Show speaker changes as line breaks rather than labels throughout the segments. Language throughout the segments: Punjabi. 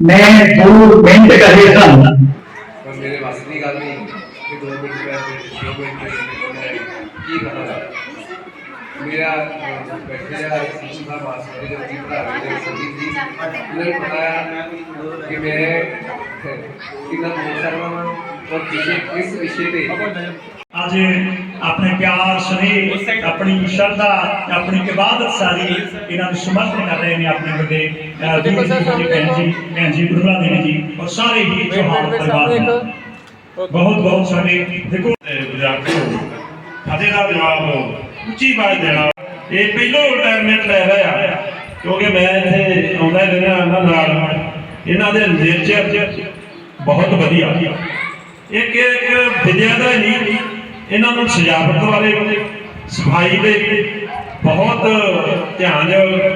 ਮੈਂ ਜ਼ਰੂਰ ਮਿਹਨਤ ਕਰੇ ਸਨ
ਪਰ ਮੇਰੇ ਵੱਸ ਦੀ ਗੱਲ ਨਹੀਂ ਕਿ ਦੋ ਮਿੰਟ ਪੈਸੇ ਸ਼ੋ ਕੋਈ ਕੀ ਕਰਾਂ। ਮੇਰਾ ਬੈਠੇ ਆ ਸਿੱਖੂ ਦਾ ਵਾਸ ਮੇਰੇ ਭਰਾ ਮੇਰੇ ਸੰਗੀਤ ਜੀ ਇਹਨਾਂ ਪਤਾ ਕਿ ਮੈਂ ਕਿੰਨਾ ਬੋਲ ਔਰ ਕਿਸੇ ਕਿਸ ਵਿਸ਼ੇ ਤੇ
ਅੱਜ ਆਪਣੇ ਪਿਆਰ ਸਨੇਹ ਆਪਣੀ ਸ਼ਰਧਾ ਆਪਣੀ ਇਬਾਦਤ ਸਾਰੀ ਇਹਨਾਂ ਨੂੰ ਸਮਰਪਣ ਕਰ ਰਹੇ ਨੇ ਆਪਣੇ ਵੱਡੇ ਜੀ ਭੈਣ ਜੀ ਭੈਣ ਜੀ ਗੁਰੂਲਾ ਦੇਵੀ ਜੀ ਔਰ ਸਾਰੇ ਹੀ ਚੌਹਾਨ ਪਰਿਵਾਰ ਨੂੰ ਬਹੁਤ ਬਹੁਤ ਸਾਡੇ ਦੇਖੋ।
ਵਿਦਿਆਰਥੀ ਫਤਿਹ ਦਾ ਜਵਾਬ ਉੱਚੀ ਆਵਾਜ਼ ਦੇਣਾ ਇਹ ਪਹਿਲੋਂ ਰਿਟਾਇਰਮੈਂਟ ਲੈ ਰਿਹਾ ਕਿਉਂਕਿ ਮੈਂ ਇੱਥੇ ਆਉਂਦਾ ਰਹਿਣਾ ਇਹਨਾਂ ਨਾਲ। ਇਹਨਾਂ ਦੇ ਨੇਚਰ ਬਹੁਤ ਵਧੀਆ। ਇੱਕ ਇੱਕ ਵਿਦਿਆ ਦਾ ਨਹੀਂ ਇਹਨਾਂ ਨੂੰ ਸਜਾਵਟ ਵਾਲੇ ਸਫ਼ਾਈ ਦੇ ਬਹੁਤ ਧਿਆਨ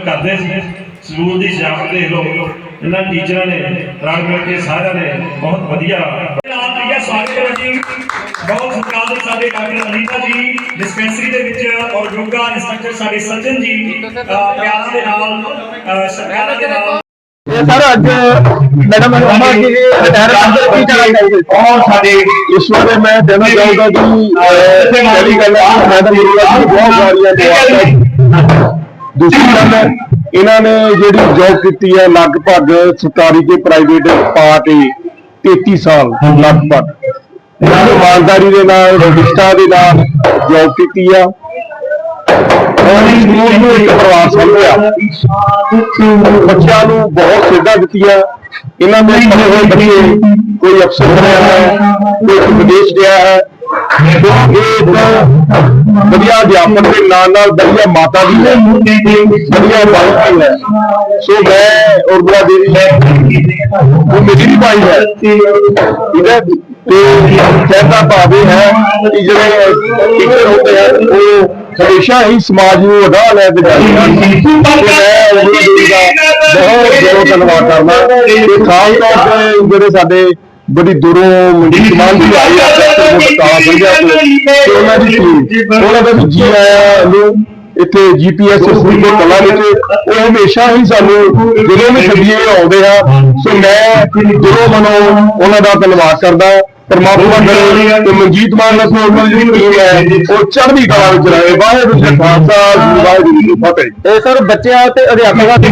ਕਰਦੇ ਸੀ। ਸਕੂਲ ਦੀ ਸਜਾਵਟ ਦੇਖ ਲਓ। ਇਹਨਾਂ ਟੀਚਰਾਂ ਨੇ ਰਲ ਮਿਲ ਕੇ ਸਾਰਿਆਂ ਨੇ ਬਹੁਤ ਵਧੀਆ
ਨਾਲ ਪ੍ਰਿਆ ਸਵਾਗਤ ਹੈ ਜੀ ਬਹੁਤ ਸਤਿਕਾਰਯੋਗ ਸਾਡੇ ਡਾਕਟਰ ਅਨੀਤਾ ਜੀ ਡਿਸਪੈਂਸਰੀ ਦੇ ਵਿੱਚ ਔਰ ਯੋਗਾ ਇੰਸਟ੍ਰਕਟਰ ਸਾਡੇ ਸੱਜਣ ਜੀ ਅਹ, ਦੇ ਨਾਲ ਅਹ, ਦੇ ਨਾਲ
ਸਰ ਅੱਜ ਮੈਡਮ ਅਮਾ ਜੀ ਰਿਟਾਇਰ ਕਰਦੇ ਕੀ ਕਹਿਣਾ ਚਾਹੀਦੇ
ਔਰ ਸਾਡੇ
ਇਸ ਬਾਰੇ ਮੈਂ ਦੇਣਾ ਪਹਿਲੀ ਗੱਲ ਹੈ ਬਹੁਤ ਸਾਰੀਆਂ ਦੂਸਰੀ ਗੱਲ ਹੈ ਇਹਨਾਂ ਨੇ ਜਿਹੜੀ ਜੌਬ ਕੀਤੀ ਹੈ ਲਗਭਗ ਸਰਕਾਰੀ ਤੇ ਪ੍ਰਾਈਵੇਟ ਪਾ ਕੇ 33 ਸਾਲ ਲਗਭਗ। ਇਹਨਾਂ ਨੇ ਇਮਾਨਦਾਰੀ ਦੇ ਨਾਲ ਨਿਸ਼ਠਾ ਦੇ ਨਾਲ ਜੌਬ ਕੀਤੀ ਆ। ਇਸ ਨੂੰ ਇੱਕ ਪਰਿਵਾਰ ਸੰਭਿਆ ਬੱਚਿਆਂ ਨੂੰ ਬਹੁਤ ਸੇਧਾਂ ਦਿੱਤੀਆਂ ਇਹਨਾਂ ਦੇ ਪੜੇ ਹੋਏ ਬੱਚੇ ਕੋਈ ਅਫਸਰ ਬਣਿਆ ਹੈ ਕੋਈ ਵਿਦੇਸ਼ ਗਿਆ ਹੈ। ਇਹ ਵਧੀਆ ਅਧਿਆਪਕ ਦੇ ਨਾਲ ਨਾਲ ਵਧੀਆ ਮਾਤਾ ਵੀ ਹੈ। ਵਧੀਆ ਬਾਈ ਵੀ ਹੈ। ਸੋ ਮੈਂ ਉਰਦੁਆ ਦੇਵੀ ਉਹ ਮੇਰੀ ਵੀ ਭਾਈ ਹੈ। ਹੈ? ਤੇ ਕਹਿੰਦਾ ਭਾਵੇਂ ਹੈ ਕਿ ਜਿਹੜੇ ਟੀਚਰ ਹੁੰਦੇ ਆ ਉਹ ਹਮੇਸ਼ਾ ਹੀ ਸਮਾਜ ਨੂੰ ਵਧਾ ਲੈ ਕੇ ਜਾਂਦੇ ਹਨ ਤੇ ਮੈਂ ਉਰਦੁਆ ਦੇਵੀ ਦਾ ਬਹੁਤ ਬਹੁਤ ਧੰਨਵਾਦ ਕਰਦਾ ਤੇ ਖਾਸ ਤੌਰ ਤੇ ਜਿਹੜੇ ਸਾਡੇ ਬੜੀ ਦੂਰੋਂ ਮੰਡੀ ਸਮਾਨ ਵੀ ਆਈ ਆ ਡਾਕਟਰ ਮੁਖਤਾਰ ਸਿੰਘਾ ਤੇ ਉਹਨਾਂ ਦੀ ਟੀਮ ਉਹਨਾਂ ਦਾ ਜੀ ਆਇਆਂ ਨੂੰ ਇੱਥੇ ਜੀਪੀਐਸ ਸਕੂਲ ਦੇ ਕਲਾ ਵਿੱਚ ਉਹ ਹਮੇਸ਼ਾ ਹੀ ਸਾਨੂੰ ਜਦੋਂ ਵੀ ਛੱਡੀਏ ਆਉਂਦੇ ਆ ਸੋ ਮੈਂ ਦਿਲੋਂ ਮਨੋਂ ਉਹਨਾਂ ਦਾ ਧੰਨਵਾਦ ਕਰਦਾ ਪਰਮਾਤਮਾ ਕਰੇ ਤੇ ਮਨਜੀਤ ਮਾਨ ਦਾ ਦੀ ਜਿਹੜੀ ਟੀਮ ਹੈ। ਉਹ ਚੜ੍ਹਦੀ ਕਲਾ ਵਿੱਚ ਰਹੇ। ਵਾਹਿਗੁਰੂ ਜੀ ਕਾ ਖਾਲਸਾ ਵਾਹਿਗੁਰੂ ਜੀ ਕੀ ਫਤਿਹ। ਇਹ ਸਰ ਬੱਚਿਆਂ ਤੇ ਅਧਿਆਪਕਾਂ ਦੀ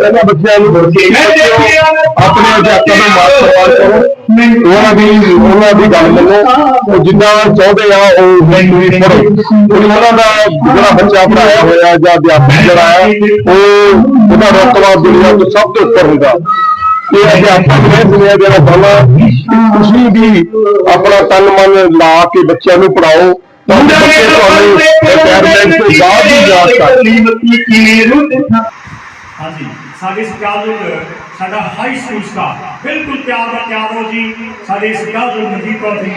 ਪਹਿਲਾਂ ਬੱਚਿਆਂ ਨੂੰ ਆਪਣੇ ਅਧਿਆਪਕਾਂ ਦਾ ਮਾਣ ਸਨਮਾਨ ਕਰੋ। ਉਹਨਾਂ ਦੀ ਉਹਨਾਂ ਦੀ ਗੱਲ ਮੰਨੋ। ਉਹ ਜਿੱਦਾਂ ਚਾਹੁੰਦੇ ਆ ਉਹ ਤੁਸੀਂ ਪੜੋ ਉਹਨਾਂ ਦਾ ਜਿਹੜਾ ਬੱਚਾ ਪੜਾਇਆ ਹੋਇਆ ਜਾਂ ਅਧਿਆਪਕ ਜਿਹੜਾ ਹੈ ਉਹ ਉਹਦਾ ਰਤਬਾ ਦੁਨੀਆ ਤੋਂ ਸਭ ਤੋਂ ਉੱਪਰ ਹੁੰਦਾ। ਇਹ ਅਧਿਆਪਕ ਨੇ ਦੁਨੀਆ ਜਿਹੜਾ ਬਣਾ ਤੁਸੀਂ ਵੀ ਆਪਣਾ ਤਨ ਮਨ ਲਾ ਕੇ ਬੱਚਿਆਂ ਨੂੰ ਪੜਾਓ ਤਾਂ ਬੱਚੇ ਤੁਹਾਨੂੰ ਰਿਟਾਇਰਮੈਂਟ ਤੋਂ ਬਾਅਦ ਵੀ ਯਾਦ ਕਰਨ
ਹਾਂਜੀ ਸਾਡੇ ਸਤਿਕਾਰਯੋਗ ਸਾਡਾ ਹਾਈ ਸਕੂਲ ਸਟਾਫ ਬਿਲਕੁਲ ਪਿਆਰ ਦਾ ਪਿਆਰ ਹੋ ਜੀ। ਸਾਡੇ ਸਤਿਕਾਰਯੋਗ ਮਨਜੀਤ ਕੌਰ ਜੀ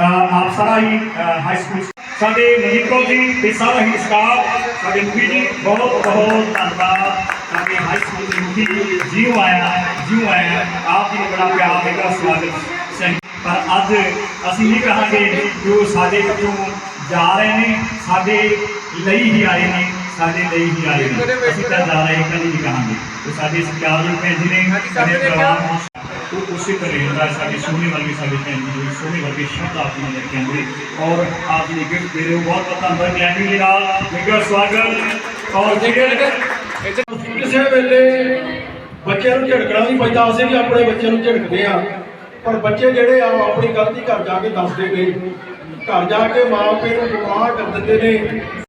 ਆਪ ਸਾਰਾ ਹੀ ਹਾਈ ਸਕੂਲ ਸਾਡੇ ਮਨਜੀਤ ਕੌਰ ਜੀ ਤੇ ਸਾਰਾ ਹੀ ਸਟਾਫ ਸਾਡੇ ਮੁਖੀ ਜੀ ਬਹੁਤ ਬਹੁਤ ਧੰਨਵਾਦ। ਸਾਡੇ ਹਾਈ ਸਕੂਲ ਦੇ ਮੁਖੀ ਜੀ ਜਿਉ ਆਇਆ ਜਿਉ ਆਇਆ ਆਪ ਜੀ ਨੇ ਬੜਾ ਪਿਆਰ ਦੇ ਨਾਲ ਸਵਾਗਤ ਸਹੀ ਪਰ ਅੱਜ ਅਸੀਂ ਨਹੀਂ ਕਹਾਂਗੇ ਜੋ ਸਾਡੇ ਵਿੱਚੋਂ ਜਾ ਰਹੇ ਨੇ ਸਾਡੇ ਲਈ ਹੀ ਆਏ ਨੇ ਸਾਡੇ ਲਈ ਹੀ ਆਏ ਨੇ। ਅਸੀਂ ਤਾਂ ਜਾ ਰਹੇ ਕਦੀ ਨਹੀਂ ਕਹਾਂਗੇ। ਤੇ ਸਾਡੇ ਸਤਿਕਾਰਯੋਗ ਭੈਣ ਜੀ ਨੇ ਸਾਡੇ ਪਰਿਵਾਰ ਨੂੰ ਉਹ ਉਸੇ ਤਰ੍ਹਾਂ ਦਾ ਸਾਡੇ ਸੋਹਣੇ ਵਰਗੇ ਸਾਡੇ ਭੈਣ ਜੀ ਨੂੰ ਸੋਹਣੇ ਵਰਗੇ ਸ਼ਬਦ ਆਪ ਨੂੰ ਲੈ ਕੇ ਆਉਂਦੇ। ਔਰ ਆਪ ਜੀ ਨੇ ਗਿਫਟ ਦੇ ਰਹੇ ਹੋ। ਬਹੁਤ ਬਹੁਤ ਧੰਨਵਾਦ ਕਲੈਂਡਿੰਗ ਦੇ ਨਾਲ। ਨਿੱਘਾ ਸਵਾਗਤ। ਔਰ ਜਿਹੜੇ
ਕਿਸੇ ਵੇਲੇ ਬੱਚਿਆਂ ਨੂੰ ਝਿੜਕਣਾ ਨਹੀਂ ਪੈਂਦਾ, ਅਸੀਂ ਵੀ ਆਪਣੇ ਬੱਚਿਆਂ ਨੂੰ ਝਿੜਕਦੇ ਆ ਪਰ ਬੱਚੇ ਜਿਹੜੇ ਆ, ਉਹ ਆਪਣੀ ਗਲਤੀ ਘਰ ਜਾ ਕੇ ਦੱਸਦੇ ਨੇ। ਘਰ ਜਾ ਕੇ ਮਾਂ ਪਿਓ ਨੂੰ ਗੁੰਮਰਾਹ ਕਰ ਦਿੰਦੇ ਨੇ।